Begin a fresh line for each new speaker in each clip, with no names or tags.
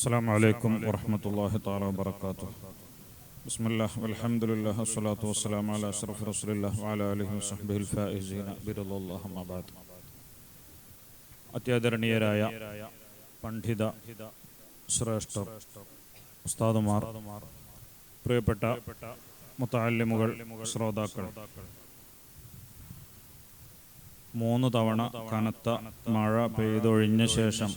السلام عليكم ورحمة الله تعالى وبركاته بسم الله والحمد لله والصلاة والسلام على أشرف رسول الله وعلى آله وصحبه الفائزين برضا الله ما بعد അത്യാദരണീയരായ പണ്ഡിത ശ്രേഷ്ഠർ ഉസ്താദുമാർ പ്രിയപ്പെട്ട മുത്താലിമുകൾ ശ്രോതാക്കൾ മൂന്ന് തവണ കനത്ത മഴ പെയ്തൊഴിഞ്ഞ ശേഷം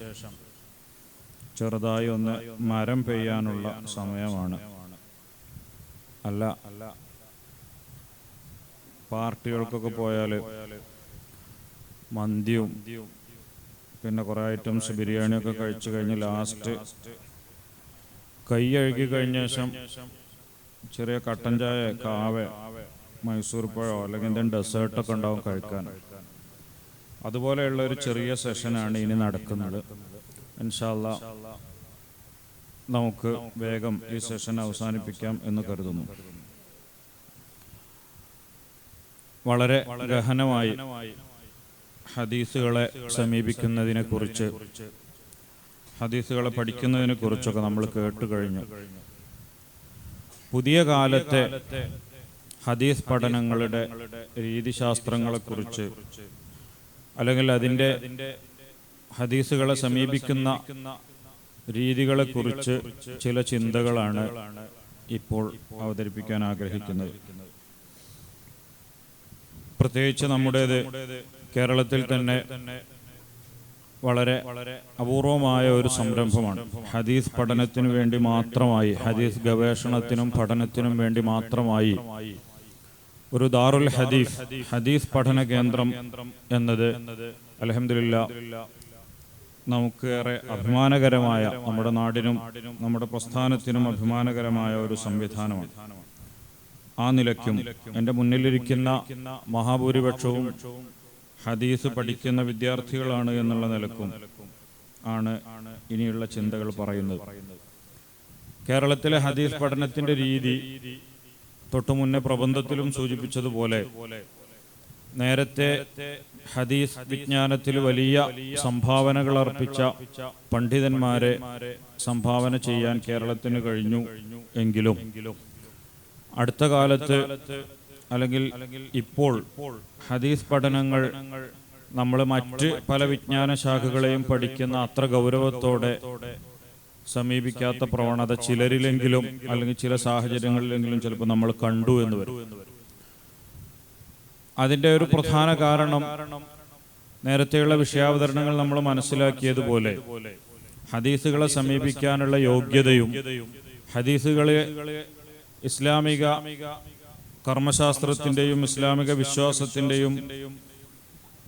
ചെറുതായി ഒന്ന് മരം പെയ്യാനുള്ള സമയമാണ്. അല്ല അല്ല പാർട്ടികൾക്കൊക്കെ പോയാൽ മന്തിയും പിന്നെ കുറേ ഐറ്റംസ് ബിരിയാണിയൊക്കെ കഴിച്ചു കഴിഞ്ഞ് ലാസ്റ്റ് കൈ അഴുകി കഴിഞ്ഞ ശേഷം ചെറിയ കട്ടൻ ചായ കാവ മൈസൂർ പഴോ അല്ലെങ്കിൽ എന്തെങ്കിലും ഡെസേർട്ടൊക്കെ ഉണ്ടാവും കഴിക്കാൻ. അതുപോലെയുള്ള ഒരു ചെറിയ സെഷനാണ് ഇനി നടക്കുന്നത്. ഇൻഷാല്ല നമുക്ക് വേഗം ഈ സെഷൻ അവസാനിപ്പിക്കാം എന്ന് കരുതുന്നു. വളരെ ഗഹനമായി ഹദീസുകളെ സമീപിക്കുന്നതിനെ കുറിച്ച് ഹദീസുകളെ പഠിക്കുന്നതിനെ കുറിച്ചൊക്കെ നമ്മൾ കേട്ടു കഴിഞ്ഞു. പുതിയ കാലത്തെ ഹദീസ് പഠനങ്ങളുടെ രീതിശാസ്ത്രങ്ങളെ കുറിച്ച് അല്ലെങ്കിൽ അതിന്റെ ഹദീസുകളെ സമീപിക്കുന്ന രീതികളെ കുറിച്ച് ചില ചിന്തകളാണ് ഇപ്പോൾ അവതരിപ്പിക്കാൻ ആഗ്രഹിക്കുന്നത്. പ്രത്യേകിച്ച് നമ്മുടേത് കേരളത്തിൽ തന്നെ വളരെ അപൂർവമായ ഒരു സംരംഭമാണ്. ഹദീസ് പഠനത്തിനു വേണ്ടി മാത്രമായി ഹദീസ് ഗവേഷണത്തിനും പഠനത്തിനും വേണ്ടി മാത്രമായി ഒരു ദാറുൽ ഹദീസ് ഹദീസ് പഠന കേന്ദ്രം എന്നത് അലഹമില്ല നമുക്ക് ഏറെ അഭിമാനകരമായ നമ്മുടെ നാടിനും നമ്മുടെ പ്രസ്ഥാനത്തിനും അഭിമാനകരമായ ഒരു സംവിധാനമാണ്. ആ നിലയ്ക്കും എന്റെ മുന്നിലിരിക്കുന്ന മഹാഭൂരിപക്ഷവും ഹദീസ് പഠിക്കുന്ന വിദ്യാർത്ഥികളാണ് എന്നുള്ള നിലക്കും ആണ് ഇനിയുള്ള ചിന്തകൾ പറയുന്നത്. കേരളത്തിലെ ഹദീസ് പഠനത്തിന്റെ രീതി തൊട്ടു മുന്നേ പ്രബന്ധത്തിലും സൂചിപ്പിച്ചതുപോലെ നേരത്തെ ഹദീസ് വിജ്ഞാനത്തിൽ വലിയ സംഭാവനകൾ അർപ്പിച്ച പണ്ഡിതന്മാരെ സംഭാവന ചെയ്യാൻ കേരളത്തിന് കഴിഞ്ഞു എങ്കിലും. അടുത്ത കാലത്ത് അല്ലെങ്കിൽ ഇപ്പോൾ ഹദീസ് പഠനങ്ങൾ നമ്മൾ മറ്റ് പല വിജ്ഞാന ശാഖകളെയും പഠിക്കുന്ന അത്ര ഗൗരവത്തോടെ സമീപിക്കാത്ത പ്രവണത ചിലരിലെങ്കിലും അല്ലെങ്കിൽ ചില സാഹചര്യങ്ങളിലെങ്കിലും ചിലപ്പോൾ നമ്മൾ കണ്ടു എന്ന് വരും. അതിന്റെ ഒരു പ്രധാന കാരണം നേരത്തെയുള്ള വിഷയാവതരണങ്ങൾ നമ്മൾ മനസ്സിലാക്കിയതുപോലെ ഹദീസുകളെ സമീപിക്കാനുള്ള യോഗ്യതയും ഹദീസുകളെ ഇസ്ലാമിക കർമ്മശാസ്ത്രത്തിന്റെയും ഇസ്ലാമിക വിശ്വാസത്തിന്റെയും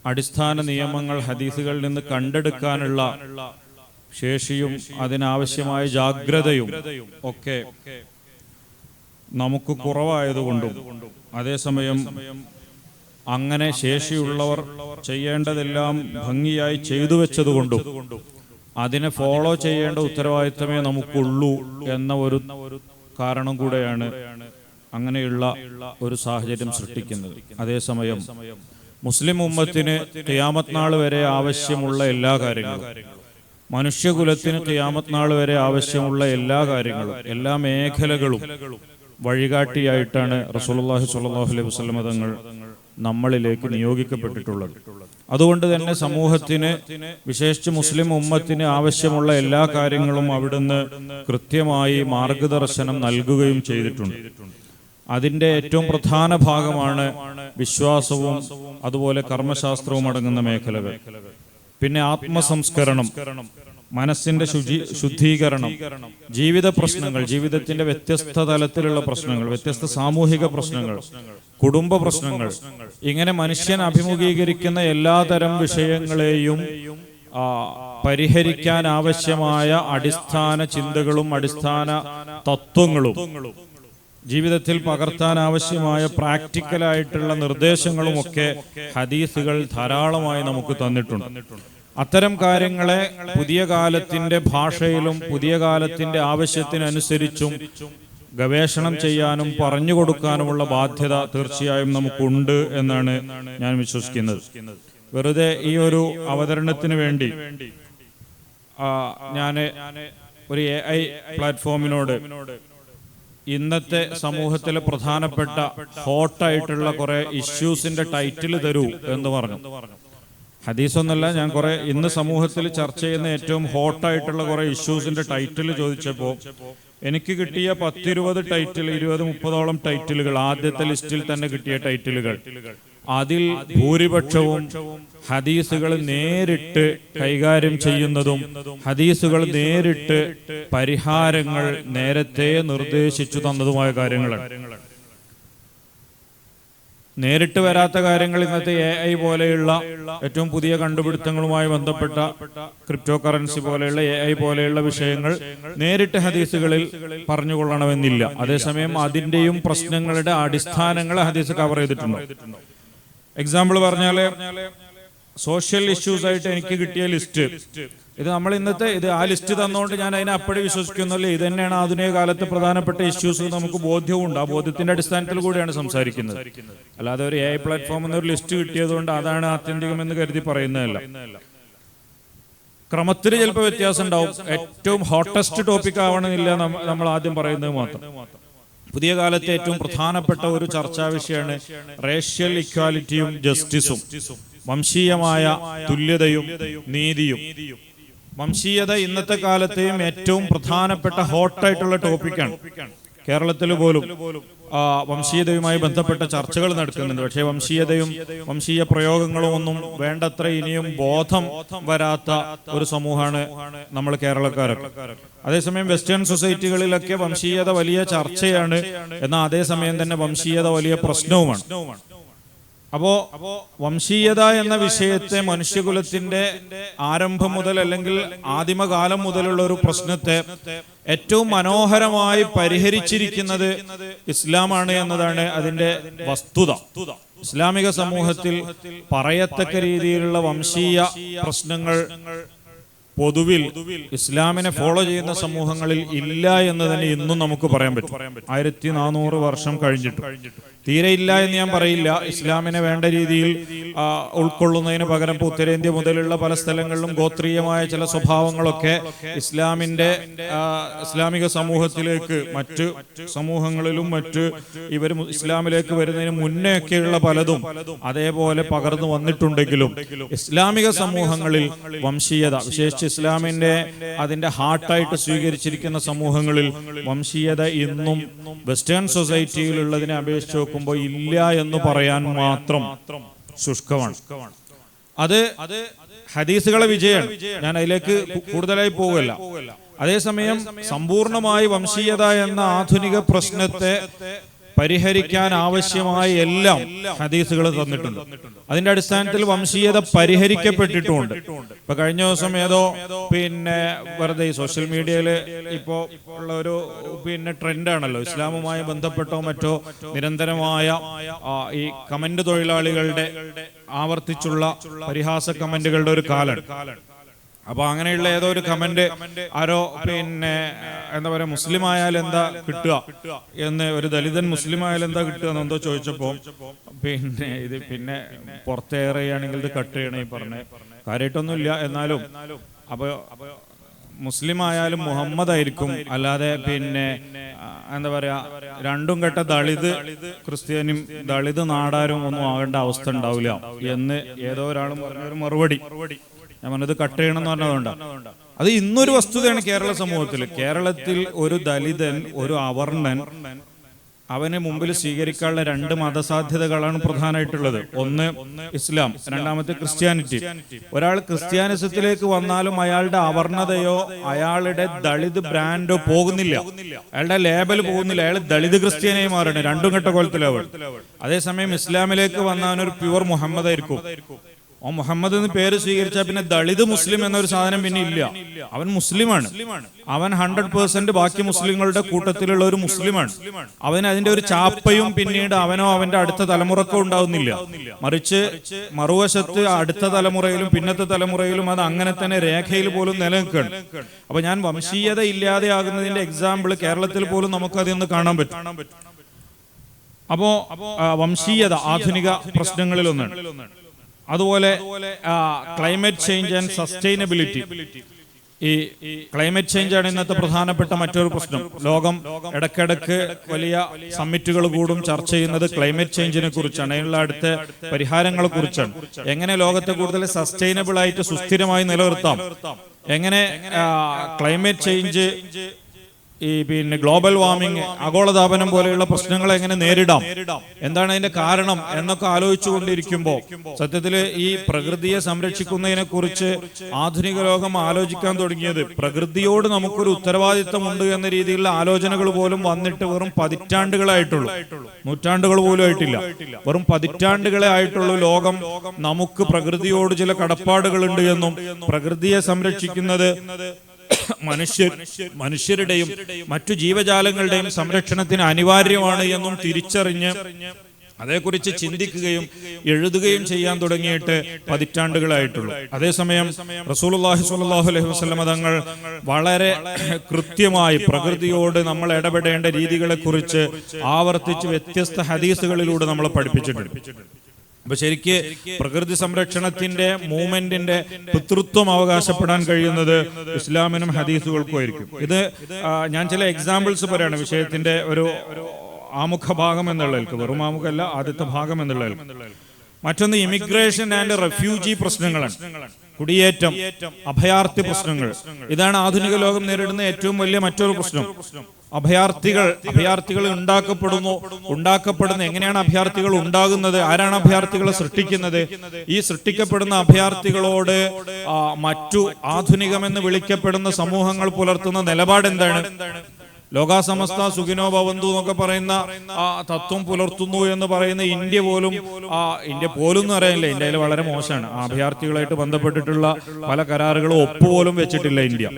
അടിസ്ഥാന നിയമങ്ങൾ ഹദീസുകളിൽ നിന്ന് കണ്ടെടുക്കാനുള്ള ശേഷിയും അതിനാവശ്യമായ ജാഗ്രതയും ഒക്കെ നമുക്ക് കുറവായതുകൊണ്ടും അതേസമയം അങ്ങനെ ശേഷിയുള്ളവർ ചെയ്യേണ്ടതെല്ലാം ഭംഗിയായി ചെയ്തു വെച്ചതുകൊണ്ടും അതിനെ ഫോളോ ചെയ്യേണ്ട ഉത്തരവാദിത്തമേ നമുക്കുള്ളൂ എന്ന ഒരു കാരണം കൂടെയാണ് അങ്ങനെയുള്ള ഒരു സാഹചര്യം സൃഷ്ടിക്കുന്നത്. അതേസമയം മുസ്ലിം ഉമ്മത്തിന് ഖിയാമത്ത് നാൾ വരെ ആവശ്യമുള്ള എല്ലാ കാര്യങ്ങളും മനുഷ്യകുലത്തിന് ഖിയാമത്ത് നാൾ വരെ ആവശ്യമുള്ള എല്ലാ കാര്യങ്ങളും എല്ലാ മേഖലകളും വഴികാട്ടിയായിട്ടാണ് റസൂലുള്ളാഹി സ്വല്ലല്ലാഹു അലൈഹി വസല്ലം തങ്ങൾ നമ്മളിലേക്ക് നിയോഗിക്കപ്പെട്ടിട്ടുള്ളത്. അതുകൊണ്ട് തന്നെ സമൂഹത്തിന് വിശേഷിച്ച് മുസ്ലിം ഉമ്മത്തിന് ആവശ്യമുള്ള എല്ലാ കാര്യങ്ങളും അവിടുന്ന് കൃത്യമായി മാർഗദർശനം നൽകുകയും ചെയ്തിട്ടുണ്ട്. അതിന്റെ ഏറ്റവും പ്രധാന ഭാഗമാണ് വിശ്വാസവും അതുപോലെ കർമ്മശാസ്ത്രവും അടങ്ങുന്ന മേഖലകൾ. പിന്നെ ആത്മസംസ്കരണം. മനസ്സിന്റെ ശുചി ശുദ്ധീകരണം. ജീവിത പ്രശ്നങ്ങൾ ജീവിതത്തിന്റെ വ്യത്യസ്ത തലത്തിലുള്ള പ്രശ്നങ്ങൾ വ്യത്യസ്ത സാമൂഹിക പ്രശ്നങ്ങൾ കുടുംബ പ്രശ്നങ്ങൾ. ഇങ്ങനെ മനുഷ്യൻ അഭിമുഖീകരിക്കുന്ന എല്ലാതരം വിഷയങ്ങളെയും പരിഹരിക്കാൻ ആവശ്യമായ അടിസ്ഥാന ചിന്തകളും അടിസ്ഥാന തത്വങ്ങളും ജീവിതത്തിൽ പകർത്താൻ ആവശ്യമായ പ്രാക്ടിക്കലായിട്ടുള്ള നിർദ്ദേശങ്ങളും ഒക്കെ ഹദീസുകൾ ധാരാളമായി നമുക്ക് തന്നിട്ടുണ്ട്. അത്തരം കാര്യങ്ങളെ പുതിയ കാലത്തിന്റെ ഭാഷയിലും പുതിയ കാലത്തിന്റെ ആവശ്യത്തിനനുസരിച്ചും ഗവേഷണം ചെയ്യാനും പറഞ്ഞു കൊടുക്കാനുമുള്ള ബാധ്യത തീർച്ചയായും നമുക്കുണ്ട് എന്നാണ് ഞാൻ വിശ്വസിക്കുന്നത്. വെറുതെ ഈ ഒരു അവതരണത്തിന് വേണ്ടി ഞാൻ ഒരു എ ഐ പ്ലാറ്റ്ഫോമിനോട് ഇന്നത്തെ സമൂഹത്തിലെ പ്രധാനപ്പെട്ട ഹോട്ടായിട്ടുള്ള കുറെ ഇഷ്യൂസിന്റെ ടൈറ്റിൽ തരൂ എന്ന് പറഞ്ഞു. ഹദീസൊന്നല്ല ഞാൻ കുറെ ഇന്ന് സമൂഹത്തിൽ ചർച്ച ചെയ്യുന്ന ഏറ്റവും ഹോട്ടായിട്ടുള്ള കുറെ ഇഷ്യൂസിന്റെ ടൈറ്റിൽ ചോദിച്ചപ്പോൾ എനിക്ക് കിട്ടിയ പത്തിരുപത് ടൈറ്റിൽ ഇരുപത് മുപ്പതോളം ടൈറ്റിലുകൾ ആദ്യത്തെ ലിസ്റ്റിൽ തന്നെ കിട്ടിയ ടൈറ്റിലുകൾ. അതിൽ ഭൂരിപക്ഷവും ഹദീസുകൾ നേരിട്ട് കൈകാര്യം ചെയ്യുന്നതും ഹദീസുകൾ നേരിട്ട് പരിഹാരങ്ങൾ നേരത്തെ നിർദ്ദേശിച്ചു തന്നതുമായ കാര്യങ്ങളാണ്. നേരിട്ട് വരാത്ത കാര്യങ്ങൾ ഇന്നത്തെ എ ഐ പോലെയുള്ള ഏറ്റവും പുതിയ കണ്ടുപിടുത്തങ്ങളുമായി ബന്ധപ്പെട്ട ക്രിപ്റ്റോ കറൻസി പോലെയുള്ള എ ഐ പോലെയുള്ള വിഷയങ്ങൾ നേരിട്ട് ഹദീസുകളിൽ പറഞ്ഞുകൊള്ളണമെന്നില്ല. അതേസമയം അതിന്റെയും പ്രശ്നങ്ങളുടെ അടിസ്ഥാനങ്ങൾ ഹദീസ് കവർ ചെയ്തിട്ടുണ്ട്. എക്സാമ്പിൾ പറഞ്ഞാൽ സോഷ്യൽ ഇഷ്യൂസ് ആയിട്ട് എനിക്ക് കിട്ടിയ ലിസ്റ്റ് ഇത് നമ്മൾ ഇന്നത്തെ ഇത് ആ ലിസ്റ്റ് തന്നുകൊണ്ട് ഞാൻ അതിനെ അപ്പടി വിശ്വസിക്കുന്നില്ല. ഇത് തന്നെയാണ് ആധുനിക കാലത്ത് പ്രധാനപ്പെട്ട ഇഷ്യൂസ് നമുക്ക് ബോധ്യവുമുണ്ട്. ആ ബോധ്യത്തിന്റെ അടിസ്ഥാനത്തിൽ കൂടിയാണ് സംസാരിക്കുന്നത്. അല്ലാതെ ഒരു എ ഐ പ്ലാറ്റ്ഫോമിൽ നിന്ന് ലിസ്റ്റ് കിട്ടിയതുകൊണ്ട് അതാണ് ആത്യന്തികം എന്ന് കരുതി പറയുന്നതല്ല. ക്രമത്തിൽ ചിലപ്പോൾ വ്യത്യാസം ഉണ്ടാവും. ഏറ്റവും ഹോട്ടസ്റ്റ് ടോപ്പിക് ആവണമെന്നില്ല നമ്മൾ ആദ്യം പറയുന്നത് മാത്രം. പുതിയ കാലത്തെ ഏറ്റവും പ്രധാനപ്പെട്ട ഒരു ചർച്ചാ വിഷയമാണ് റേഷ്യൽ ഇക്വാലിറ്റിയും ജസ്റ്റിസും വംശീയമായ തുല്യതയും നീതിയും. വംശീയത ഇന്നത്തെ കാലത്തെയും ഏറ്റവും പ്രധാനപ്പെട്ട ഹോട്ടായിട്ടുള്ള ടോപ്പിക്കാണ്. കേരളത്തിൽ പോലും വംശീയതയുമായി ബന്ധപ്പെട്ട ചർച്ചകൾ നടക്കുന്നുണ്ട്. പക്ഷേ വംശീയതയും വംശീയ പ്രയോഗങ്ങളും ഒന്നും വേണ്ടത്ര ഇനിയും ബോധം വരാത്ത ഒരു സമൂഹമാണ് നമ്മൾ കേരളക്കാരൊക്കെ. അതേസമയം വെസ്റ്റേൺ സൊസൈറ്റികളിലൊക്കെ വംശീയത വലിയ ചർച്ചയാണ്. എന്നാൽ അതേസമയം തന്നെ വംശീയത വലിയ പ്രശ്നവുമാണ്. അപ്പോ വംശീയത എന്ന വിഷയത്തെ മനുഷ്യകുലത്തിന്റെ ആരംഭം മുതൽ അല്ലെങ്കിൽ ആദിമകാലം മുതലുള്ള ഒരു പ്രശ്നത്തെ ഏറ്റവും മനോഹരമായി പരിഹരിച്ചിരിക്കുന്നത് ഇസ്ലാമാണ് എന്നതാണ് അതിന്റെ വസ്തുത. ഇസ്ലാമിക സമൂഹത്തിൽ പറയത്തക്ക രീതിയിലുള്ള വംശീയ പ്രശ്നങ്ങൾ പൊതുവിൽ ഇസ്ലാമിനെ ഫോളോ ചെയ്യുന്ന സമൂഹങ്ങളിൽ ഇല്ല എന്ന് തന്നെ ഇന്നും നമുക്ക് പറയാൻ പറ്റും. ആയിരത്തി നാനൂറ് വർഷം കഴിഞ്ഞിട്ട്. തീരെ ഇല്ല എന്ന് ഞാൻ പറയില്ല. ഇസ്ലാമിനെ വേണ്ട രീതിയിൽ ഉൾക്കൊള്ളുന്നതിന് പകരം ഇപ്പോൾ ഉത്തരേന്ത്യ മുതലുള്ള പല സ്ഥലങ്ങളിലും ഗോത്രീയമായ ചില സ്വഭാവങ്ങളൊക്കെ ഇസ്ലാമിന്റെ ഇസ്ലാമിക സമൂഹത്തിലേക്ക് മറ്റ് സമൂഹങ്ങളിലും മറ്റ് ഇവർ ഇസ്ലാമിലേക്ക് വരുന്നതിന് മുന്നേയൊക്കെയുള്ള പലതും അതേപോലെ പകർന്നു വന്നിട്ടുണ്ടെങ്കിലും ഇസ്ലാമിക സമൂഹങ്ങളിൽ വംശീയത വിശേഷിച്ച് ഇസ്ലാമിന്റെ അതിന്റെ ഹാർട്ടായിട്ട് സ്വീകരിച്ചിരിക്കുന്ന സമൂഹങ്ങളിൽ വംശീയത ഇന്നും വെസ്റ്റേൺ സൊസൈറ്റിയിലുള്ളതിനെ അപേക്ഷിച്ച് നോക്കുമ്പോൾ ഇല്ല എന്ന് പറയാൻ മാത്രം ശുഷ്കമാണ് അത് അത് ഹദീസുകളെ വിജയമാണ്. ഞാൻ അതിലേക്ക് കൂടുതലായി പോകല്ല അതേസമയം സമ്പൂർണമായി വംശീയത എന്ന ആധുനിക പ്രശ്നത്തെ പരിഹരിക്കാൻ ആവശ്യമായ എല്ലാം ഹദീസുകൾ തന്നിട്ടുണ്ട്. അതിന്റെ അടിസ്ഥാനത്തിൽ വംശീയത പരിഹരിക്കപ്പെട്ടിട്ടുമുണ്ട് ഇപ്പൊ കഴിഞ്ഞ ദിവസം ഏതോ പിന്നെ വെറുതെ ഈ സോഷ്യൽ മീഡിയയിൽ ഇപ്പോ ഉള്ള ഒരു പിന്നെ ട്രെൻഡാണല്ലോ. ഇസ്ലാമുമായി ബന്ധപ്പെട്ടോ മറ്റോ നിരന്തരമായ ഈ കമന്റ് തൊഴിലാളികളുടെ ആവർത്തിച്ചുള്ള പരിഹാസ കമന്റുകളുടെ ഒരു കാലാണ് അപ്പൊ അങ്ങനെയുള്ള ഏതോ ഒരു കമന്റ് ആരോ പിന്നെ എന്താ പറയാ മുസ്ലിം ആയാൽ എന്താ കിട്ടുക എന്ന് ഒരു ദലിതൻ മുസ്ലിം ആയാൽ എന്താ കിട്ടുക എന്ന് എന്തോ ചോദിച്ചപ്പോ പിന്നെ ഇത് പിന്നെ പുറത്തേറെയാണെങ്കിൽ ഇത് കട്ട് ചെയ്യണേ പറഞ്ഞേ കാര്യമായിട്ടൊന്നും കാര്യമായിട്ടൊന്നുമില്ല എന്നാലും അപ്പൊ മുസ്ലിം ആയാലും മുഹമ്മദ് ആയിരിക്കും അല്ലാതെ പിന്നെ എന്താ പറയാ രണ്ടും കെട്ട ദളിത് ക്രിസ്ത്യാനും ദളിത് നാടാരും ഒന്നും ആകേണ്ട അവസ്ഥ ഉണ്ടാവില്ല എന്ന് ഏതോ ഒരാളും പറഞ്ഞ ഒരു മറുപടി. ഞാൻ പറഞ്ഞത് കട്ട് ചെയ്യണം എന്ന് പറഞ്ഞതുകൊണ്ട് അത് ഇന്നൊരു വസ്തുതയാണ് കേരള സമൂഹത്തിൽ. കേരളത്തിൽ ഒരു ദലിതൻ ഒരു അവർണൻ അവനെ മുമ്പിൽ സ്വീകരിക്കാനുള്ള രണ്ട് മതസാധ്യതകളാണ് പ്രധാനമായിട്ടുള്ളത്. ഒന്ന് ഇസ്ലാം രണ്ടാമത്തെ ക്രിസ്ത്യാനിറ്റി. ഒരാൾ ക്രിസ്ത്യാനിസത്തിലേക്ക് വന്നാലും അയാളുടെ അവർണതയോ അയാളുടെ ദളിത് ബ്രാൻഡോ പോകുന്നില്ല. അയാളുടെ ലേബൽ പോകുന്നില്ല. അയാൾ ദളിത് ക്രിസ്ത്യാനിയായി മാറണം. രണ്ടും ഘട്ട കൊലത്തിലവൾ അതേസമയം ഇസ്ലാമിലേക്ക് വന്നാൽ ഒരു പ്യുവർ മുഹമ്മദ് ആയിരിക്കും ഓ മുഹമ്മദ് എന്ന് പേര് സ്വീകരിച്ച പിന്നെ ദളിത് മുസ്ലിം എന്നൊരു സാധനം പിന്നെ ഇല്ല. അവൻ മുസ്ലിമാണ്. അവൻ ഹൺഡ്രഡ് പേഴ്സെന്റ് ബാക്കി മുസ്ലിങ്ങളുടെ കൂട്ടത്തിലുള്ള ഒരു മുസ്ലിമാണ്. അവന് അതിന്റെ ഒരു ചാപ്പയും പിന്നീട് അവനോ അവന്റെ അടുത്ത തലമുറക്കോ ഉണ്ടാവുന്നില്ല. മറിച്ച് മറുവശത്ത് അടുത്ത തലമുറയിലും പിന്നത്തെ തലമുറയിലും അത് അങ്ങനെ തന്നെ രേഖയിൽ പോലും നിലനിൽക്കുകയാണ്. അപ്പൊ ഞാൻ വംശീയത ഇല്ലാതെയാകുന്നതിന്റെ എക്സാമ്പിൾ കേരളത്തിൽ പോലും നമുക്ക് അതൊന്ന് കാണാൻ പറ്റും. അപ്പോ വംശീയത ആധുനിക പ്രശ്നങ്ങളിലൊന്നാണ്. അതുപോലെ ക്ലൈമറ്റ് ചേഞ്ച് ആൻഡ് സസ്റ്റൈനബിലിറ്റി ഈ ക്ലൈമറ്റ് ചേഞ്ച് ആണ് ഇന്നത്തെ പ്രധാനപ്പെട്ട മറ്റൊരു പ്രശ്നം. ലോകം ഇടക്കിടക്ക് വലിയ സമ്മിറ്റുകൾ കൂടും ചർച്ച ചെയ്യുന്നത് ക്ലൈമറ്റ് ചേഞ്ചിനെ കുറിച്ചാണ്. അതിനുള്ള അടുത്ത പരിഹാരങ്ങളെ കുറിച്ചാണ്. എങ്ങനെ ലോകത്തെ കൂടുതൽ സസ്റ്റൈനബിൾ ആയിട്ട് സുസ്ഥിരമായി നിലനിർത്താം? എങ്ങനെ ക്ലൈമറ്റ് ചേഞ്ച് ഈ പിന്നെ ഗ്ലോബൽ വാർമിംഗ് ആഗോളതാപനം പോലെയുള്ള പ്രശ്നങ്ങൾ എങ്ങനെ നേരിടാം? എന്താണ് അതിന്റെ കാരണം എന്നൊക്കെ ആലോചിച്ചു കൊണ്ടിരിക്കുമ്പോൾ സത്യത്തിൽ ഈ പ്രകൃതിയെ സംരക്ഷിക്കുന്നതിനെ കുറിച്ച് ആധുനിക ലോകം ആലോചിക്കാൻ തുടങ്ങിയത്. പ്രകൃതിയോട് നമുക്കൊരു ഉത്തരവാദിത്തമുണ്ട് എന്ന രീതിയിലുള്ള ആലോചനകൾ പോലും വന്നിട്ട് വെറും പതിറ്റാണ്ടുകളായിട്ടുള്ളൂ. നൂറ്റാണ്ടുകൾ പോലും ആയിട്ടില്ല. വെറും പതിറ്റാണ്ടുകളെ ആയിട്ടുള്ളൂ ലോകം. നമുക്ക് പ്രകൃതിയോട് ചില കടപ്പാടുകളുണ്ട് എന്നും പ്രകൃതിയെ സംരക്ഷിക്കുന്നത് മനുഷ്യർ മനുഷ്യരുടെയും മറ്റു ജീവജാലങ്ങളുടെയും സംരക്ഷണത്തിന് അനിവാര്യമാണ് എന്നും തിരിച്ചറിഞ്ഞ് അതേക്കുറിച്ച് ചിന്തിക്കുകയും എഴുതുകയും ചെയ്യാൻ തുടങ്ങിയിട്ട് പതിറ്റാണ്ടുകളായിട്ടുള്ളൂ. അതേസമയം റസൂലുള്ളാഹി സ്വല്ലല്ലാഹു അലൈഹി വസല്ലം തങ്ങൾ വളരെ കൃത്യമായി പ്രകൃതിയോട് നമ്മൾ ഇടപെടേണ്ട രീതികളെക്കുറിച്ച് ആവർത്തിച്ച് വ്യത്യസ്ത ഹദീസുകളിലൂടെ നമ്മളെ പഠിപ്പിച്ചിട്ടുണ്ട്. അപ്പൊ ശരിക്ക് പ്രകൃതി സംരക്ഷണത്തിന്റെ മൂവ്മെന്റിന്റെ പിതൃത്വം അവകാശപ്പെടാൻ കഴിയുന്നത് ഇസ്ലാമിനും ഹദീസുകൾക്കും ആയിരിക്കും. ഇത് ഞാൻ ചില എക്സാമ്പിൾസ് പറയാണ്. വിഷയത്തിന്റെ ഒരു ആമുഖ ഭാഗം എന്നുള്ളതിൽക്ക് വെറും ആമുഖമല്ല ആദ്യത്തെ ഭാഗം എന്നുള്ളതിൽ. മറ്റൊന്ന് ഇമിഗ്രേഷൻ ആൻഡ് റെഫ്യൂജി പ്രശ്നങ്ങളാണ്. കുടിയേറ്റം അഭയാർത്ഥി പ്രശ്നങ്ങൾ. ഇതാണ് ആധുനിക ലോകം നേരിടുന്ന ഏറ്റവും വലിയ മറ്റൊരു പ്രശ്നം. അഭയാർത്ഥികൾ അഭയാർത്ഥികൾ ഉണ്ടാക്കപ്പെടുന്നു ഉണ്ടാക്കപ്പെടുന്ന എങ്ങനെയാണ് അഭയാർത്ഥികൾ ഉണ്ടാകുന്നത് ആരാണ് അഭയാർത്ഥികളെ സൃഷ്ടിക്കുന്നത്? ഈ സൃഷ്ടിക്കപ്പെടുന്ന അഭയാർത്ഥികളോട് മറ്റു ആധുനികമെന്ന് വിളിക്കപ്പെടുന്ന സമൂഹങ്ങൾ പുലർത്തുന്ന നിലപാട് എന്താണ്? ലോകാസമസ്ത സുഖിനോ ഭവന്തു എന്നൊക്കെ പറയുന്ന ആ തത്വം പുലർത്തുന്നു എന്ന് പറയുന്ന ഇന്ത്യ പോലും ഇന്ത്യ പോലും എന്ന് അറിയില്ല ഇന്ത്യയിൽ വളരെ മോശമാണ്. അഭയാർത്ഥികളായിട്ട് ബന്ധപ്പെട്ടിട്ടുള്ള പല കരാറുകളും ഒപ്പുപോലും വെച്ചിട്ടില്ല ഇന്ത്യ.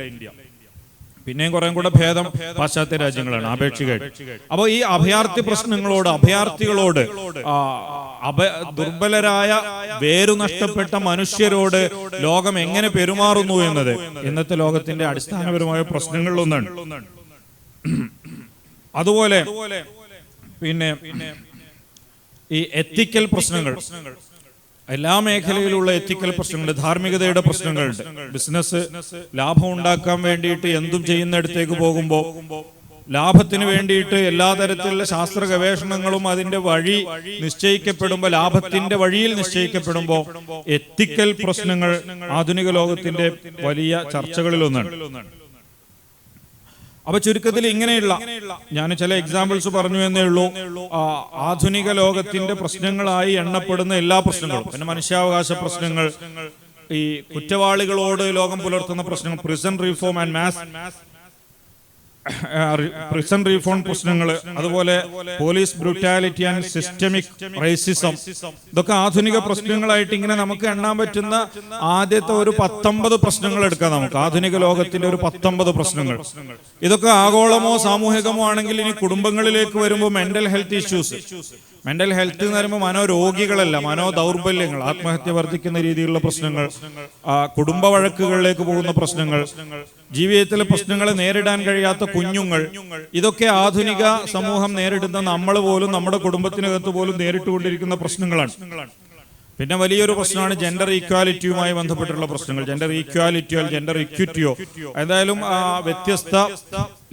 പിന്നെയും കുറേ കൂടെ ഭേദം പാശ്ചാത്യ രാജ്യങ്ങളാണ് ആപേക്ഷികമായിട്ട് അപ്പോൾ ഈ അഭയാർത്ഥി പ്രശ്നങ്ങളോട് അഭയാർത്ഥികളോട് അഭ ദുർബലരായ വേരു നഷ്ടപ്പെട്ട മനുഷ്യരോട് ലോകം എങ്ങനെ പെരുമാറുന്നു എന്നത് ഇന്നത്തെ ലോകത്തിന്റെ അടിസ്ഥാനപരമായ പ്രശ്നങ്ങളിലൊന്നാണ്. അതുപോലെ പിന്നെ ഈ എത്തിക്കൽ പ്രശ്നങ്ങൾ. എല്ലാ മേഖലയിലുള്ള എത്തിക്കൽ പ്രശ്നങ്ങളുണ്ട് ധാർമ്മികതയുടെ പ്രശ്നങ്ങളുണ്ട്. ബിസിനസ് ലാഭം ഉണ്ടാക്കാൻ വേണ്ടിയിട്ട് എന്തും ചെയ്യുന്നിടത്തേക്ക് പോകുമ്പോൾ ലാഭത്തിന് വേണ്ടിയിട്ട് എല്ലാ തരത്തിലുള്ള ശാസ്ത്ര ഗവേഷണങ്ങളും അതിന്റെ വഴി നിശ്ചയിക്കപ്പെടുമ്പോൾ ലാഭത്തിന്റെ വഴിയിൽ നിശ്ചയിക്കപ്പെടുമ്പോൾ എത്തിക്കൽ പ്രശ്നങ്ങൾ ആധുനിക ലോകത്തിന്റെ വലിയ ചർച്ചകളിലൊന്നാണ് അപ്പൊ ചുരുക്കത്തിൽ ഇങ്ങനെയുള്ള ഞാൻ ചില എക്സാമ്പിൾസ് പറഞ്ഞു എന്നേ ഉള്ളൂ. ആധുനിക ലോകത്തിന്റെ പ്രശ്നങ്ങളായി എണ്ണപ്പെടുന്ന എല്ലാ പ്രശ്നങ്ങളും. പിന്നെ മനുഷ്യാവകാശ പ്രശ്നങ്ങൾ ഈ കുറ്റവാളികളോട് ലോകം പുലർത്തുന്ന പ്രശ്നങ്ങൾ prison reform and mass prison reform പ്രശ്നങ്ങൾ അതുപോലെ police brutality and systemic racism ഇതൊക്കെ ആധുനിക പ്രശ്നങ്ങളായിട്ട് ഇങ്ങനെ നമുക്ക് എണ്ണാൻ പറ്റുന്ന ആദ്യത്തെ ഒരു പത്തൊമ്പത് പ്രശ്നങ്ങൾ എടുക്കാം നമുക്ക്. ആധുനിക ലോകത്തിന്റെ ഒരു പത്തൊമ്പത് പ്രശ്നങ്ങൾ. ഇതൊക്കെ ആഗോളമോ സാമൂഹികമോ ആണെങ്കിൽ ഇനി കുടുംബങ്ങളിലേക്ക് വരുമ്പോൾ mental health issues mental health എന്ന് പറയുമ്പോൾ മനോരോഗികളല്ല മനോദൗർബല്യങ്ങൾ ആത്മഹത്യ വർദ്ധിക്കുന്ന രീതിയിലുള്ള പ്രശ്നങ്ങൾ കുടുംബ വഴക്കുകളിലേക്ക് പോകുന്ന പ്രശ്നങ്ങൾ ജീവിതത്തിലെ പ്രശ്നങ്ങളെ നേരിടാൻ കഴിയാത്ത കുഞ്ഞുങ്ങൾ ഇതൊക്കെ ആധുനിക സമൂഹം നേരിടുന്ന നമ്മൾ പോലും നമ്മുടെ കുടുംബത്തിനകത്ത് പോലും നേരിട്ടുകൊണ്ടിരിക്കുന്ന പ്രശ്നങ്ങളാണ്. പിന്നെ വലിയൊരു പ്രശ്നമാണ് ജെൻഡർ ഈക്വാലിറ്റിയുമായി ബന്ധപ്പെട്ടുള്ള പ്രശ്നങ്ങൾ. ജെൻഡർ ഈക്വാലിറ്റിയോ ജെൻഡർ ഇക്വിറ്റിയോ എന്തായാലും വ്യത്യസ്ത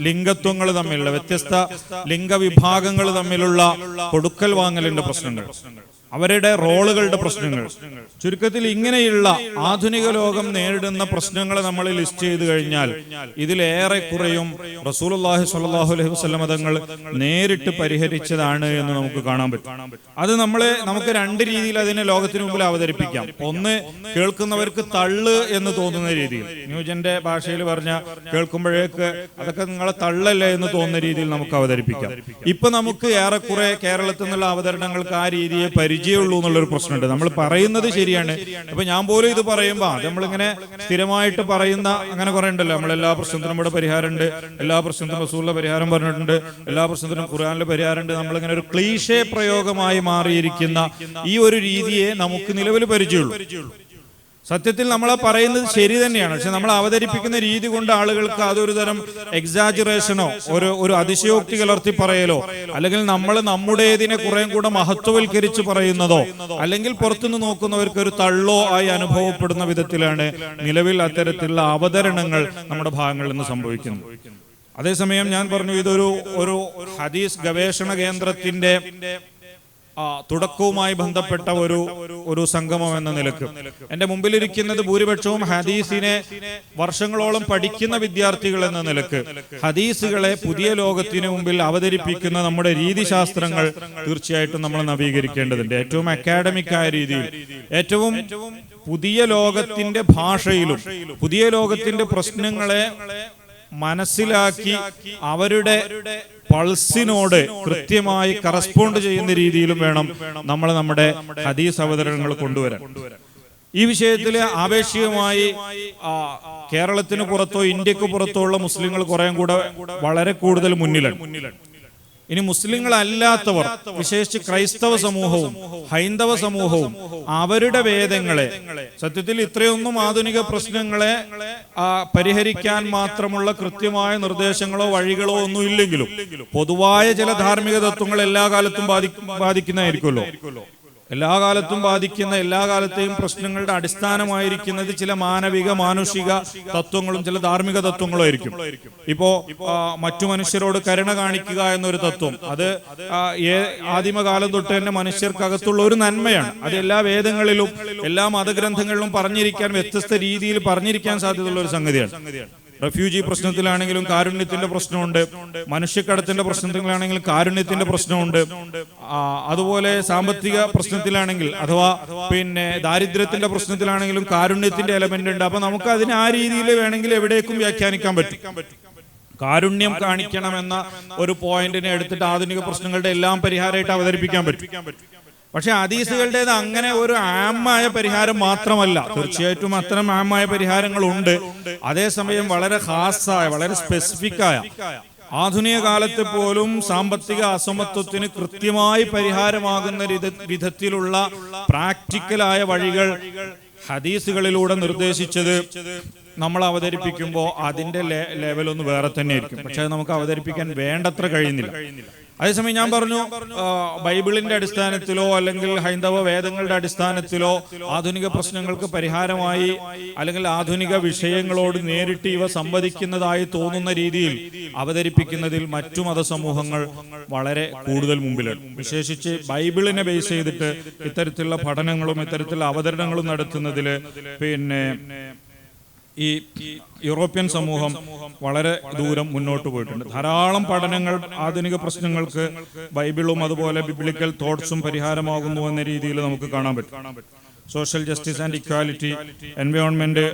ലിംഗത്വങ്ങൾ തമ്മിലുള്ള വ്യത്യസ്ത ലിംഗവിഭാഗങ്ങൾ തമ്മിലുള്ള കൊടുക്കൽ വാങ്ങലിന്റെ പ്രശ്നങ്ങൾ. അവരുടെ റോളുകളുടെ പ്രശ്നങ്ങൾ. ചുരുക്കത്തിൽ ഇങ്ങനെയുള്ള ആധുനിക ലോകം നേരിടുന്ന പ്രശ്നങ്ങൾ നമ്മൾ ലിസ്റ്റ് ചെയ്ത് കഴിഞ്ഞാൽ ഇതിലേറെ കുറയും റസൂലുള്ളാഹി സ്വല്ലല്ലാഹു അലൈഹി വസല്ലമ തങ്ങൾ നേരിട്ട് പരിഹരിച്ചതാണ് എന്ന് നമുക്ക് കാണാൻ പറ്റും. അത് നമ്മളെ നമുക്ക് രണ്ട് രീതിയിൽ അതിനെ ലോകത്തിന് മുമ്പിൽ അവതരിപ്പിക്കാം. ഒന്ന് കേൾക്കുന്നവർക്ക് തള്ള് എന്ന് തോന്നുന്ന രീതിയിൽ. ന്യൂജന്റെ ഭാഷയിൽ പറഞ്ഞ കേൾക്കുമ്പോഴേക്ക് അതൊക്കെ നിങ്ങളെ തള്ളല്ലേ എന്ന് തോന്നുന്ന രീതിയിൽ നമുക്ക് അവതരിപ്പിക്കാം. ഇപ്പൊ നമുക്ക് ഏറെക്കുറെ കേരളത്തിൽ നിന്നുള്ള അവതരണങ്ങൾക്ക് ആ രീതിയെ പരിചയമുള്ളൂ എന്നുള്ളൊരു പ്രശ്നമുണ്ട്. നമ്മൾ പറയുന്നത് ശരിയാണ്. അപ്പൊ ഞാൻ പോലും ഇത് പറയുമ്പോ അത് നമ്മളിങ്ങനെ സ്ഥിരമായിട്ട് പറയുന്ന അങ്ങനെ കുറെ ഉണ്ടല്ലോ നമ്മൾ എല്ലാ പ്രശ്നത്തിനും നമ്മുടെ പരിഹാരമുണ്ട് എല്ലാ പ്രശ്നത്തിനും റസൂലിന്റെ പരിഹാരം പറഞ്ഞിട്ടുണ്ട്. എല്ലാ പ്രശ്നത്തിനും ഖുർആാനിലെ പരിഹാരമുണ്ട്. നമ്മളിങ്ങനെ ഒരു ക്ലീഷേ പ്രയോഗമായി മാറിയിരിക്കുന്ന ഈ ഒരു രീതിയെ നമുക്ക് നിലവിൽ പരിചയമുള്ളൂ. സത്യത്തിൽ നമ്മൾ പറയുന്നത് ശരി തന്നെയാണ്. പക്ഷെ നമ്മൾ അവതരിപ്പിക്കുന്ന രീതി കൊണ്ട് ആളുകൾക്ക് അതൊരു തരം എക്സാജുറേഷനോ ഒരു ഒരു അതിശയോക്തി കലർത്തി പറയലോ അല്ലെങ്കിൽ നമ്മൾ നമ്മുടേതിനെ കുറെ കൂടെ മഹത്വവൽക്കരിച്ച് പറയുന്നതോ അല്ലെങ്കിൽ പുറത്തുനിന്ന് നോക്കുന്നവർക്ക് ഒരു തള്ളോ ആയി അനുഭവപ്പെടുന്ന വിധത്തിലാണ് നിലവിൽ അത്തരത്തിലുള്ള അവതരണങ്ങൾ നമ്മുടെ ഭാഗങ്ങളിൽ നിന്ന് സംഭവിക്കുന്നത്. അതേസമയം ഞാൻ പറഞ്ഞു ഇതൊരു ഒരു ഹദീസ് ഗവേഷണ കേന്ദ്രത്തിന്റെ തുടക്കവുമായി ബന്ധപ്പെട്ട ഒരു ഒരു സംഗമം എന്ന നിലയ്ക്ക് എന്റെ മുമ്പിലിരിക്കുന്നത് ഭൂരിപക്ഷവും ഹദീസിനെ വർഷങ്ങളോളം പഠിക്കുന്ന വിദ്യാർത്ഥികൾ എന്ന നിലയ്ക്ക് ഹദീസുകളെ പുതിയ ലോകത്തിന് മുമ്പിൽ അവതരിപ്പിക്കുന്ന നമ്മുടെ രീതിശാസ്ത്രങ്ങൾ തീർച്ചയായിട്ടും നമ്മൾ നവീകരിക്കേണ്ടതുണ്ട്. ഏറ്റവും അക്കാഡമിക് ആയ രീതിയിൽ. ഏറ്റവും പുതിയ ലോകത്തിന്റെ ഭാഷയിലും പുതിയ ലോകത്തിന്റെ പ്രശ്നങ്ങളെ മനസ്സിലാക്കി അവരുടെ പൾസിനോട് കൃത്യമായി കറസ്പോണ്ട് ചെയ്യുന്ന രീതിയിലും വേണം നമ്മൾ നമ്മുടെ ഹദീസ് അവതരണങ്ങൾ കൊണ്ടുവരാൻ. ഈ വിഷയത്തിൽ ആവേശികമായി കേരളത്തിന് പുറത്തോ ഇന്ത്യയ്ക്ക് പുറത്തോ ഉള്ള മുസ്ലിങ്ങൾ കുറേ കൂടെ വളരെ കൂടുതൽ മുന്നിലാണ്. ഇനി മുസ്ലിങ്ങളല്ലാത്തവർ വിശേഷിച്ച് ക്രൈസ്തവ സമൂഹവും ഹൈന്ദവ സമൂഹവും അവരുടെ വേദങ്ങളെ സത്യത്തിൽ ഇത്രയൊന്നും ആധുനിക പ്രശ്നങ്ങളെ പരിഹരിക്കാൻ മാത്രമുള്ള കൃത്യമായ നിർദ്ദേശങ്ങളോ വഴികളോ ഒന്നും ഇല്ലെങ്കിലും പൊതുവായ ചില ധാർമ്മിക തത്വങ്ങൾ എല്ലാ കാലത്തും ബാധി ബാധിക്കുന്നതായിരിക്കുമല്ലോ. എല്ലാ കാലത്തും ബാധിക്കുന്ന എല്ലാ കാലത്തെയും പ്രശ്നങ്ങളുടെ അടിസ്ഥാനമായിരിക്കുന്നത് ചില മാനവിക മാനുഷിക തത്വങ്ങളും ചില ധാർമ്മിക തത്വങ്ങളും ആയിരിക്കും ഇപ്പോ മറ്റു മനുഷ്യരോട് കരുണ കാണിക്കുക എന്നൊരു തത്വം. അത് ആദിമകാലം തൊട്ട് തന്നെ മനുഷ്യർക്കകത്തുള്ള ഒരു നന്മയാണ്. അത് എല്ലാ വേദങ്ങളിലും എല്ലാ മതഗ്രന്ഥങ്ങളിലും പറഞ്ഞിരിക്കാൻ വ്യത്യസ്ത രീതിയിൽ പറഞ്ഞിരിക്കാൻ സാധ്യതയുള്ള ഒരു സംഗതിയാണ്. റെഫ്യൂജി പ്രശ്നത്തിലാണെങ്കിലും കാരുണ്യത്തിന്റെ പ്രശ്നമുണ്ട്. മനുഷ്യക്കടത്തിന്റെ പ്രശ്നത്തിലാണെങ്കിലും കാരുണ്യത്തിന്റെ പ്രശ്നമുണ്ട്. അതുപോലെ സാമ്പത്തിക പ്രശ്നത്തിലാണെങ്കിൽ അഥവാ പിന്നെ ദാരിദ്ര്യത്തിന്റെ പ്രശ്നത്തിലാണെങ്കിലും കാരുണ്യത്തിന്റെ എലമെന്റ് ഉണ്ട്. അപ്പൊ നമുക്ക് അതിനെ ആ രീതിയിൽ വേണമെങ്കിൽ എവിടേക്കും വ്യാഖ്യാനിക്കാൻ പറ്റും. കാരുണ്യം കാണിക്കണമെന്ന ഒരു പോയിന്റിനെ എടുത്തിട്ട് ആധുനിക പ്രശ്നങ്ങളുടെ എല്ലാം പരിഹാരമായിട്ട് അവതരിപ്പിക്കാൻ പറ്റും. പക്ഷെ ഹദീസുകളുടേത് അങ്ങനെ ഒരു ആമായ പരിഹാരം മാത്രമല്ല. തീർച്ചയായിട്ടും അത്തരം ആമായ പരിഹാരങ്ങളുണ്ട്. അതേസമയം വളരെ ഹാസായ വളരെ സ്പെസിഫിക് ആയ. ആധുനിക കാലത്ത് പോലും സാമ്പത്തിക അസമത്വത്തിന് കൃത്യമായി പരിഹാരമാകുന്ന വിധത്തിലുള്ള പ്രാക്ടിക്കലായ വഴികൾ ഹദീസുകളിലൂടെ നിർദ്ദേശിച്ചത് നമ്മൾ അവതരിപ്പിക്കുമ്പോൾ അതിന്റെ ലെവലൊന്ന് വേറെ തന്നെ ആയിരിക്കും പക്ഷെ നമുക്ക് അവതരിപ്പിക്കാൻ വേണ്ടത്ര കഴിയുന്നില്ല. അതേസമയം ഞാൻ പറഞ്ഞു ബൈബിളിന്റെ അടിസ്ഥാനത്തിലോ അല്ലെങ്കിൽ ഹൈന്ദവ വേദങ്ങളുടെ അടിസ്ഥാനത്തിലോ ആധുനിക പ്രശ്നങ്ങൾക്ക് പരിഹാരമായി അല്ലെങ്കിൽ ആധുനിക വിഷയങ്ങളോട് നേരിട്ട് ഇവ സംവദിക്കുന്നതായി തോന്നുന്ന രീതിയിൽ അവതരിപ്പിക്കുന്നതിൽ മറ്റു മതസമൂഹങ്ങൾ വളരെ കൂടുതൽ മുമ്പിലാണ് വിശേഷിച്ച് ബൈബിളിനെ ബേസ് ചെയ്തിട്ട് ഇത്തരത്തിലുള്ള പഠനങ്ങളും ഇത്തരത്തിലുള്ള അവതരണങ്ങളും നടത്തുന്നതിൽ പിന്നെ ഈ യൂറോപ്യൻ സമൂഹം വളരെ ദൂരം മുന്നോട്ട് പോയിട്ടുണ്ട്. ധാരാളം പഠനങ്ങൾ ആധുനിക പ്രശ്നങ്ങൾക്ക് ബൈബിളും അതുപോലെ ബിബ്ലിക്കൽ തോട്ട്സും പരിഹാരമാകുന്നു എന്ന രീതിയിൽ നമുക്ക് കാണാൻ പറ്റും. Social justice and equality environment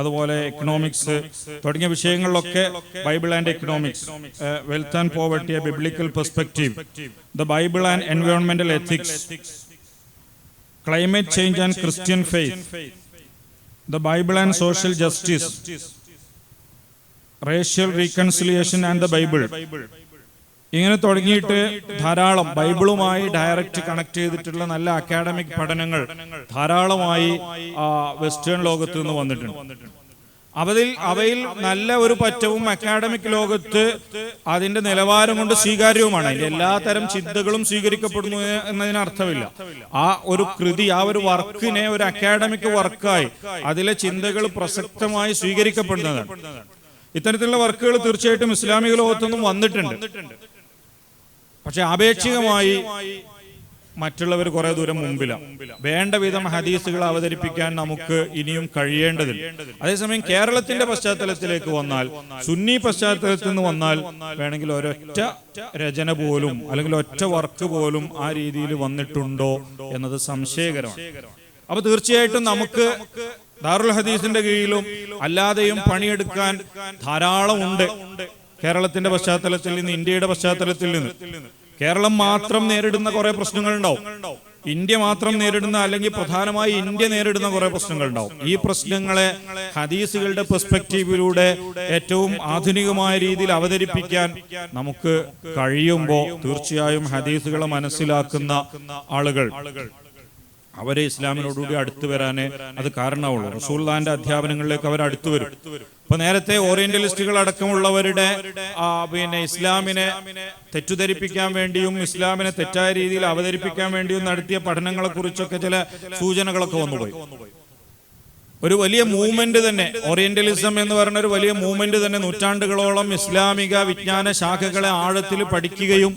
അതുപോലെ എക്കണോമിക്സ് തുടങ്ങിയ വിഷയങ്ങളിലൊക്കെ Bible and economics wealth and poverty biblical perspective the Bible and എൻവയോൺമെന്റൽ ethics climate change and Christian faith the Bible and social justice, racial reconciliation and the Bible. ഇങ്ങനെ തുടങ്ങിയിട്ട് ധാരാളം ബൈബിളുമായി direct connect ചെയ്തിട്ടുള്ള നല്ല academic പഠനങ്ങൾ ധാരാളമായി western ലോകത്ത് നിന്ന് വന്നിട്ടുണ്ട്. അവതിൽ അവയിൽ നല്ല ഒരു പറ്റവും അക്കാഡമിക് ലോകത്ത് അതിന്റെ നിലവാരം കൊണ്ട് സ്വീകാര്യവുമാണ്. അതിന്റെ എല്ലാ തരം ചിന്തകളും സ്വീകരിക്കപ്പെടുന്നു എന്നതിന് അർത്ഥമില്ല. ആ ഒരു കൃതി ആ ഒരു വർക്കിനെ ഒരു അക്കാഡമിക് വർക്കായി അതിലെ ചിന്തകൾ പ്രസക്തമായി സ്വീകരിക്കപ്പെടുന്നതാണ്. ഇത്തരത്തിലുള്ള വർക്കുകൾ തീർച്ചയായിട്ടും ഇസ്ലാമിക ലോകത്തൊന്നും വന്നിട്ടുണ്ട്. പക്ഷെ ആപേക്ഷികമായി മറ്റുള്ളവർ കുറെ ദൂരം മുമ്പിലാണ് വേണ്ട വിധം ഹദീസുകൾ അവതരിപ്പിക്കാൻ നമുക്ക് ഇനിയും കഴിയേണ്ടതില്ല. അതേസമയം കേരളത്തിന്റെ പശ്ചാത്തലത്തിലേക്ക് വന്നാൽ സുന്നി പശ്ചാത്തലത്തിൽ നിന്ന് വന്നാൽ വേണമെങ്കിൽ ഒരൊറ്റ രചന പോലും അല്ലെങ്കിൽ ഒറ്റ വർക്ക് പോലും ആ രീതിയിൽ വന്നിട്ടുണ്ടോ എന്നത് സംശയകരമാണ്. അപ്പൊ തീർച്ചയായിട്ടും നമുക്ക് ദാറുൽ ഹദീസിന്റെ കീഴിലും അല്ലാതെയും പണിയെടുക്കാൻ ധാരാളം ഉണ്ട് കേരളത്തിന്റെ പശ്ചാത്തലത്തിൽ നിന്ന് ഇന്ത്യയുടെ പശ്ചാത്തലത്തിൽ നിന്ന്. കേരളം മാത്രം നേരിടുന്ന കുറെ പ്രശ്നങ്ങൾ ഉണ്ടാവും ഇന്ത്യ മാത്രം നേരിടുന്ന അല്ലെങ്കിൽ പ്രധാനമായി ഇന്ത്യ നേരിടുന്ന കുറെ പ്രശ്നങ്ങൾ ഉണ്ടാവും ഈ പ്രശ്നങ്ങളെ ഹദീസുകളുടെ പെർസ്പെക്റ്റീവിലൂടെ ഏറ്റവും ആധുനികമായ രീതിയിൽ അവതരിപ്പിക്കാൻ നമുക്ക് കഴിയുമ്പോൾ തീർച്ചയായും ഹദീസുകളെ മനസ്സിലാക്കുന്ന ആളുകൾ അവരെ ഇസ്ലാമിനോടുകൂടി അടുത്തു വരാനേ അത് കാരണമുള്ളൂ റസൂൽദാന്റെ അധ്യാപനങ്ങളിലേക്ക് അവർ അടുത്തു വരും. ഇപ്പൊ നേരത്തെ ഓറിയന്റലിസ്റ്റുകൾ അടക്കമുള്ളവരുടെ പിന്നെ ഇസ്ലാമിനെ തെറ്റുധരിപ്പിക്കാൻ വേണ്ടിയും ഇസ്ലാമിനെ തെറ്റായ രീതിയിൽ അവതരിപ്പിക്കാൻ വേണ്ടിയും നടത്തിയ പഠനങ്ങളെ കുറിച്ചൊക്കെ ചില സൂചനകളൊക്കെ വന്നുപോയി. ഒരു വലിയ മൂവ്മെന്റ് തന്നെ ഓറിയന്റലിസം എന്ന് പറയുന്ന ഒരു വലിയ മൂവ്മെന്റ് തന്നെ നൂറ്റാണ്ടുകളോളം ഇസ്ലാമിക വിജ്ഞാന ശാഖകളെ ആഴത്തിൽ പഠിക്കുകയും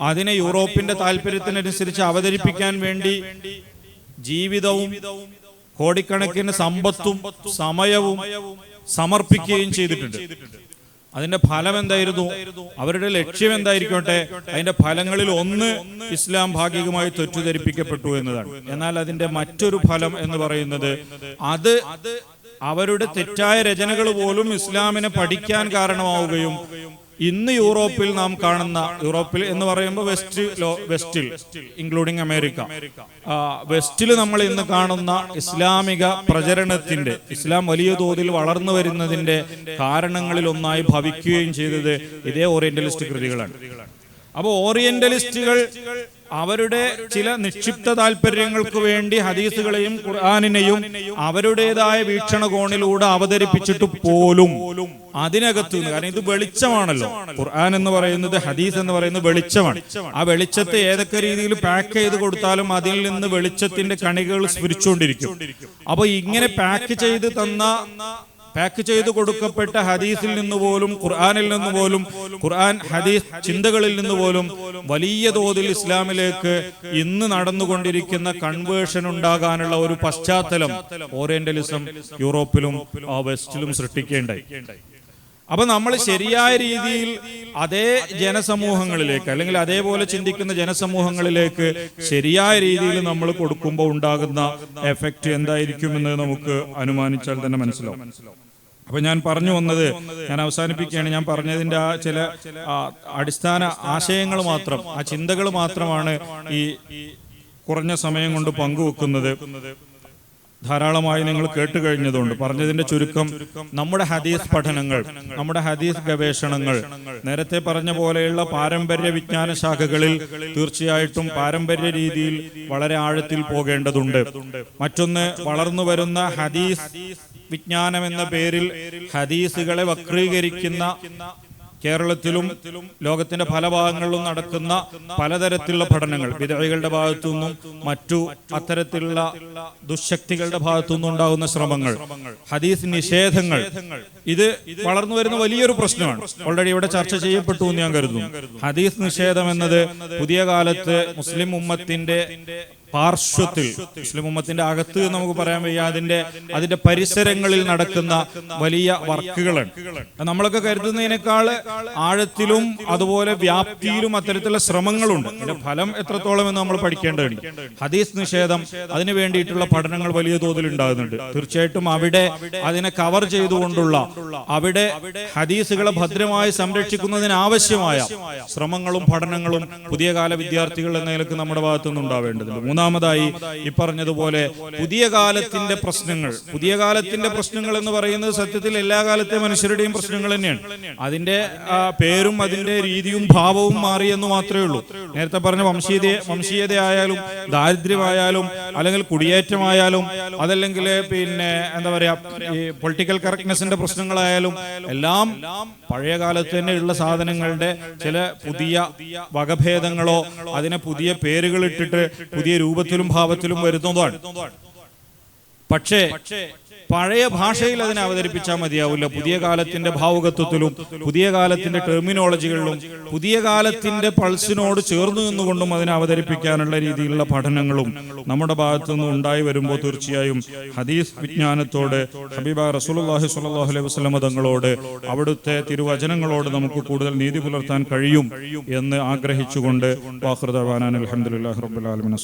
അതിനെ യൂറോപ്പിന്റെ താല്പര്യത്തിനനുസരിച്ച് അവതരിപ്പിക്കാൻ വേണ്ടി ജീവിതവും കോടിക്കണക്കിന് സമ്പത്തും സമയവും സമർപ്പിക്കുകയും ചെയ്തിട്ടുണ്ട്. അതിന്റെ ഫലം എന്തായിരുന്നു അവരുടെ ലക്ഷ്യം എന്തായിരിക്കോട്ടെ അതിന്റെ ഫലങ്ങളിൽ ഒന്ന് ഇസ്ലാം ഭാഗികമായി തെറ്റിദ്ധരിപ്പിക്കപ്പെട്ടു എന്നതാണ്. എന്നാൽ അതിന്റെ മറ്റൊരു ഫലം എന്ന് പറയുന്നത് അത് അവരുടെ തെറ്റായ രചനകൾ പോലും ഇസ്ലാമിനെ പഠിക്കാൻ കാരണമാവുകയും ഇന്ന് യൂറോപ്പിൽ നാം കാണുന്ന യൂറോപ്പിൽ എന്ന് പറയുമ്പോൾ വെസ്റ്റ് വെസ്റ്റിൽ ഇൻക്ലൂഡിങ് അമേരിക്ക. വെസ്റ്റിൽ നമ്മൾ ഇന്ന് കാണുന്ന ഇസ്ലാമിക പ്രചരണത്തിന്റെ ഇസ്ലാം വലിയ തോതിൽ വളർന്നു വരുന്നതിന്റെ കാരണങ്ങളിൽ ഒന്നായി ഭവിക്കുകയും ചെയ്തത് ഇതേ ഓറിയന്റലിസ്റ്റ് കൃതികളാണ്. അപ്പോൾ ഓറിയന്റലിസ്റ്റുകൾ അവരുടെ ചില നിക്ഷിപ്ത താല്പര്യങ്ങൾക്ക് വേണ്ടി ഹദീസുകളെയും ഖുർആാനിനെയും അവരുടേതായ വീക്ഷണകോണിലൂടെ അവതരിപ്പിച്ചിട്ട് പോലും അതിനകത്ത് നിന്ന്. കാരണം ഇത് വെളിച്ചമാണല്ലോ. ഖുർആൻ എന്ന് പറയുന്നത് ഹദീസ് എന്ന് പറയുന്നത് വെളിച്ചമാണ്. ആ വെളിച്ചത്തെ ഏതൊക്കെ രീതിയിൽ പാക്ക് ചെയ്ത് കൊടുത്താലും അതിൽ നിന്ന് വെളിച്ചത്തിന്റെ കണികൾ സ്ഫുരിച്ചുകൊണ്ടിരിക്കും. അപ്പൊ ഇങ്ങനെ പാക്ക് ചെയ്ത് തന്ന പാക്ക് ചെയ്ത് കൊടുക്കപ്പെട്ട ഹദീസിൽ നിന്ന് പോലും ഖുർആാനിൽ നിന്ന് പോലും ഖുർആൻ ഹദീസ് ചിന്തകളിൽ നിന്ന് പോലും വലിയ തോതിൽ ഇസ്ലാമിലേക്ക് ഇന്ന് നടന്നുകൊണ്ടിരിക്കുന്ന കൺവേർഷൻ ഉണ്ടാകാനുള്ള ഒരു പശ്ചാത്തലം ഓറിയന്റലിസം യൂറോപ്പിലും വെസ്റ്റിലും സൃഷ്ടിക്കേണ്ടായി. അപ്പൊ നമ്മൾ ശരിയായ രീതിയിൽ അതേ ജനസമൂഹങ്ങളിലേക്ക് അല്ലെങ്കിൽ അതേപോലെ ചിന്തിക്കുന്ന ജനസമൂഹങ്ങളിലേക്ക് ശരിയായ രീതിയിൽ നമ്മൾ കൊടുക്കുമ്പോൾ ഉണ്ടാകുന്ന എഫക്റ്റ് എന്തായിരിക്കും എന്ന് നമുക്ക് അനുമാനിച്ചാൽ തന്നെ മനസ്സിലാവും. അപ്പൊ ഞാൻ പറഞ്ഞു വന്നത് ഞാൻ അവസാനിപ്പിക്കുകയാണ്. ഞാൻ പറഞ്ഞതിന്റെ ആ ചില അടിസ്ഥാന ആശയങ്ങൾ മാത്രം ആ ചിന്തകൾ മാത്രമാണ് ഈ കുറഞ്ഞ സമയം കൊണ്ട് പങ്കുവെക്കുന്നത്. ധാരാളമായി നിങ്ങൾ കേട്ട് കഴിഞ്ഞതുകൊണ്ട് പറഞ്ഞതിന്റെ ചുരുക്കം നമ്മുടെ ഹദീസ് പഠനങ്ങൾ നമ്മുടെ ഹദീസ് ഗവേഷണങ്ങൾ നേരത്തെ പറഞ്ഞ പോലെയുള്ള പാരമ്പര്യ വിജ്ഞാന ശാഖകളിൽ തീർച്ചയായിട്ടും പാരമ്പര്യ രീതിയിൽ വളരെ ആഴത്തിൽ പോകേണ്ടതുണ്ട്. മറ്റൊന്ന് വളർന്നു വരുന്ന ഹദീസ് വിജ്ഞാനം എന്ന പേരിൽ ഹദീസുകളെ വക്രീകരിക്കുന്ന കേരളത്തിലും ലോകത്തിന്റെ പല ഭാഗങ്ങളിലും നടക്കുന്ന പലതരത്തിലുള്ള പഠനങ്ങൾ. വിധവകളുടെ ഭാഗത്തു നിന്നും മറ്റു അത്തരത്തിലുള്ള ദുശക്തികളുടെ ഭാഗത്തു നിന്നും ഉണ്ടാകുന്ന ശ്രമങ്ങൾ. ഹദീസ് നിഷേധങ്ങൾ. ഇത് വളർന്നു വരുന്ന വലിയൊരു പ്രശ്നമാണ്. ഓൾറെഡി ഇവിടെ ചർച്ച ചെയ്യപ്പെട്ടു എന്ന് ഞാൻ കരുതുന്നു. ഹദീസ് നിഷേധം എന്നത് പുതിയ കാലത്ത് മുസ്ലിം ഉമ്മത്തിന്റെ പാർശ്വത്തിൽ മുസ്ലിം ഉമ്മത്തിന്റെ അകത്ത് നമുക്ക് പറയാൻ വയ്യ അതിന്റെ അതിന്റെ പരിസരങ്ങളിൽ നടക്കുന്ന വലിയ വർക്കുകളാണ്. നമ്മളൊക്കെ കരുതുന്നതിനേക്കാൾ ആഴത്തിലും അതുപോലെ വ്യാപ്തിയിലും അത്തരത്തിലുള്ള ശ്രമങ്ങളുണ്ട്. അതിന്റെ ഫലം എത്രത്തോളം എന്ന് നമ്മൾ പഠിക്കേണ്ടതുണ്ട്. ഹദീസ് നിഷേധം അതിനു വേണ്ടിയിട്ടുള്ള പഠനങ്ങൾ വലിയ തോതിൽ ഉണ്ടാകുന്നുണ്ട്. തീർച്ചയായിട്ടും അവിടെ അതിനെ കവർ ചെയ്തുകൊണ്ടുള്ള അവിടെ ഹദീസുകളെ ഭദ്രമായി സംരക്ഷിക്കുന്നതിനാവശ്യമായ ശ്രമങ്ങളും പഠനങ്ങളും പുതിയ കാല വിദ്യാർത്ഥികൾ എന്ന നിലയ്ക്ക് നമ്മുടെ ഭാഗത്തുനിന്ന് ഉണ്ടാവേണ്ടതുണ്ട്. മൂന്നാമതായി ഈ പറഞ്ഞതുപോലെ പുതിയ കാലത്തിന്റെ പ്രശ്നങ്ങൾ. പുതിയ കാലത്തിന്റെ പ്രശ്നങ്ങൾ എന്ന് പറയുന്നത് സത്യത്തിൽ എല്ലാ കാലത്തെ മനുഷ്യരുടെയും പ്രശ്നങ്ങൾ തന്നെയാണ്. അതിന്റെ പേരും അതിന്റെ രീതിയും ഭാവവും മാറി എന്ന് മാത്രമേ ഉള്ളൂ. നേരത്തെ പറഞ്ഞ വംശീയത വംശീയതയായാലും ദാരിദ്ര്യമായാലും അല്ലെങ്കിൽ കുടിയേറ്റമായാലും അതല്ലെങ്കിൽ പിന്നെ എന്താ പറയാ ഈ പൊളിറ്റിക്കൽ കറക്റ്റ്നെസിന്റെ പ്രശ്നങ്ങളായാലും എല്ലാം പഴയ കാലത്ത് തന്നെയുള്ള സാധനങ്ങളുടെ ചില പുതിയ വകഭേദങ്ങളോ അതിനെ പുതിയ പേരുകൾ ഇട്ടിട്ട് പുതിയ രൂപത്തിലും ഭാവത്തിലും വരുന്നതാണ് പക്ഷേ പഴയ ഭാഷയിൽ അതിനെ അവതരിപ്പിച്ചാൽ മതിയാവില്ല. പുതിയ കാലത്തിന്റെ ഭാവുകത്വത്തിലും പുതിയ കാലത്തിന്റെ ടെർമിനോളജികളിലും പുതിയ കാലത്തിന്റെ പൾസിനോട് ചേർന്നു നിന്നുകൊണ്ടും അതിനെ അവതരിപ്പിക്കാനുള്ള രീതിയിലുള്ള പഠനങ്ങളും നമ്മുടെ ഭാഗത്തു നിന്ന് ഉണ്ടായി വരുമ്പോൾ തീർച്ചയായും ഹദീസ് വിജ്ഞാനത്തോട് ഹബീബ റസൂലുള്ളാഹി സ്വല്ലല്ലാഹു അലൈഹി വസല്ലം തങ്ങളോട് അവിടുത്തെ തിരുവചനങ്ങളോട് നമുക്ക് കൂടുതൽ നീതി പുലർത്താൻ കഴിയും എന്ന് ആഗ്രഹിച്ചുകൊണ്ട് വാഹൃദാൻ അലഹമുല്ലാ റബ്ബുലാലമിൻ